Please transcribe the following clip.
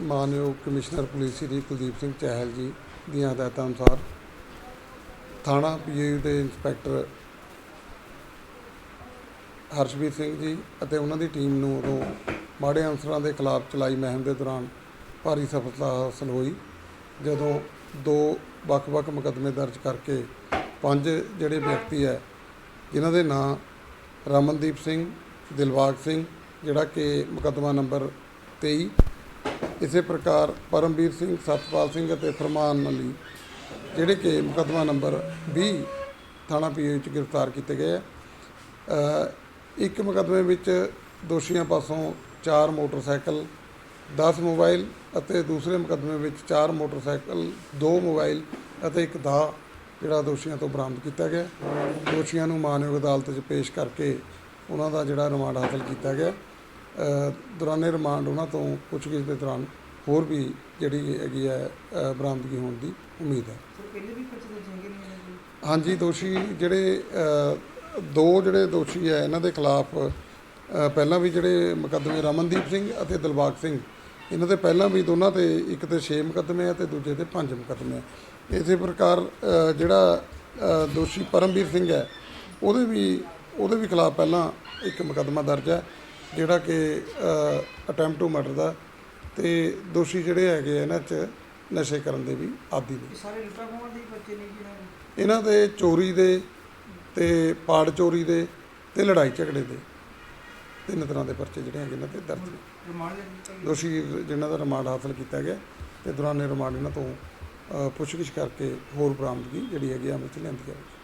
ਮਾਨਯੋਗ commissioner police Shri Kuldeep Singh Chahal ji ਦੀਆਂ ਹਦਾਇਤਾਂ ਅਨੁਸਾਰ ਥਾਣਾ ਪੀਏਯੂ ਦੇ ਇੰਸਪੈਕਟਰ ਹਰਸ਼ਵੀਰ ਸਿੰਘ ਜੀ ਅਤੇ ਉਹਨਾਂ ਦੀ ਟੀਮ ਨੂੰ ਉਦੋਂ ਮਾੜੇ ਅਨਸਰਾਂ ਦੇ ਖਿਲਾਫ ਚਲਾਈ ਮੁਹਿੰਮ ਦੇ ਦੌਰਾਨ ਭਾਰੀ ਸਫਲਤਾ ਹਾਸਲ ਹੋਈ, ਜਦੋਂ ਦੋ ਵੱਖ-ਵੱਖ ਮੁਕੱਦਮੇ ਦਰਜ ਕਰਕੇ ਪੰਜ ਜਿਹੜੇ ਵਿਅਕਤੀ ਹੈ, ਜਿਨ੍ਹਾਂ ਦੇ ਨਾਂ ਰਮਨਦੀਪ ਸਿੰਘ, ਦਿਲਬਾਗ ਸਿੰਘ, ਜਿਹੜਾ ਕਿ ਮੁਕੱਦਮਾ ਨੰਬਰ 23 ਇਸੇ ਪ੍ਰਕਾਰ ਪਰਮਵੀਰ ਸਿੰਘ, ਸਤਪਾਲ ਸਿੰਘ ਅਤੇ ਫਰਮਾਨ ਅਲੀ ਜਿਹੜੇ ਕਿ ਮੁਕੱਦਮਾ ਨੰਬਰ 20 ਥਾਣਾ ਪੀਏ ਵਿੱਚ ਗ੍ਰਿਫਤਾਰ ਕੀਤੇ ਗਏ ਹੈ ਇੱਕ ਮੁਕੱਦਮੇ ਵਿੱਚ ਦੋਸ਼ੀਆਂ ਪਾਸੋਂ 4 ਮੋਟਰਸਾਈਕਲ 10 ਮੋਬਾਈਲ ਅਤੇ ਦੂਸਰੇ ਮੁਕੱਦਮੇ ਵਿੱਚ 4 ਮੋਟਰਸਾਈਕਲ 2 ਮੋਬਾਈਲ ਅਤੇ ਇੱਕ ਦਾ ਜਿਹੜਾ ਦੋਸ਼ੀਆਂ ਤੋਂ ਬਰਾਮਦ ਕੀਤਾ ਗਿਆ। ਦੋਸ਼ੀਆਂ ਨੂੰ ਮਾਨਯੋਗ ਅਦਾਲਤ 'ਚ ਪੇਸ਼ ਕਰਕੇ ਉਹਨਾਂ ਦਾ ਜਿਹੜਾ ਰਿਮਾਂਡ ਹਾਸਲ ਕੀਤਾ ਗਿਆ। ਦੌਰਾਨੇ ਰਿਮਾਂਡ ਉਹਨਾਂ ਤੋਂ ਪੁੱਛਗਿੱਛ ਦੇ ਦੌਰਾਨ ਹੋਰ ਵੀ ਜਿਹੜੀ ਹੈਗੀ ਹੈ ਬਰਾਮਦਗੀ ਹੋਣ ਦੀ ਉਮੀਦ ਹੈ। ਹਾਂਜੀ ਦੋਸ਼ੀ ਜਿਹੜੇ ਦੋ ਜਿਹੜੇ ਦੋਸ਼ੀ ਹੈ ਇਹਨਾਂ ਦੇ ਖਿਲਾਫ ਪਹਿਲਾਂ ਵੀ ਜਿਹੜੇ ਮੁਕੱਦਮੇ ਰਮਨਦੀਪ ਸਿੰਘ ਅਤੇ ਦਿਲਬਾਗ ਸਿੰਘ ਇਹਨਾਂ ਦੇ ਪਹਿਲਾਂ ਵੀ ਦੋਨਾਂ ਤੇ ਇੱਕ ਤੇ 6 ਮੁਕੱਦਮੇ ਆ ਤੇ ਦੂਜੇ ਤੇ 5 ਮੁਕੱਦਮੇ ਆ। ਇਸੇ ਪ੍ਰਕਾਰ ਜਿਹੜਾ ਦੋਸ਼ੀ ਪਰਮਵੀਰ ਸਿੰਘ ਹੈ ਉਹਦੇ ਵੀ ਉਹਦੇ ਵੀ ਖਿਲਾਫ ਪਹਿਲਾਂ ਇੱਕ ਮੁਕੱਦਮਾ ਦਰਜ ਹੈ। ਜਿਹੜਾ ਕਿ ਅਟੈਂਪਟ ਟੂ ਮਰਡਰ ਦਾ ਤੇ ਦੋਸ਼ੀ ਜਿਹੜੇ ਹੈਗੇ ਆ ਇਹਨਾਂ 'ਚ ਨਸ਼ੇ ਕਰਨ ਦੇ ਵੀ ਆਦੀ ਨੇ। ਇਹ ਸਾਰੇ ਲੁੱਟਾਂ ਦੇ ਹੀ ਬੱਚੇ ਨੇ ਜਿਹਨਾਂ ਨੂੰ ਇਹਨਾਂ ਦੇ ਚੋਰੀ ਦੇ ਤੇ ਪਾੜ ਚੋਰੀ ਦੇ ਤੇ ਲੜਾਈ ਝਗੜੇ ਦੇ। ਤਿੰਨ ਤਰ੍ਹਾਂ ਦੇ ਪਰਚੇ ਜਿਹੜੇ ਹੈਗੇ ਇਹਨਾਂ ਤੇ ਦਰਜ ਨੇ। ਦੋਸ਼ੀ ਜਿਨ੍ਹਾਂ ਦਾ ਰਿਮਾਂਡ ਹਾਸਲ ਕੀਤਾ ਗਿਆ ਤੇ ਦੌਰਾਨੇ ਰਿਮਾਂਡ ਇਹਨਾਂ ਤੋਂ ਪੁੱਛਗਿੱਛ ਕਰਕੇ ਹੋਰ ਬਰਾਮਦਗੀ ਜਿਹੜੀ ਹੈਗੀ ਆ ਅਮਲ ਚ ਲਿਆਂਦੀ ਜਾਵੇਗੀ।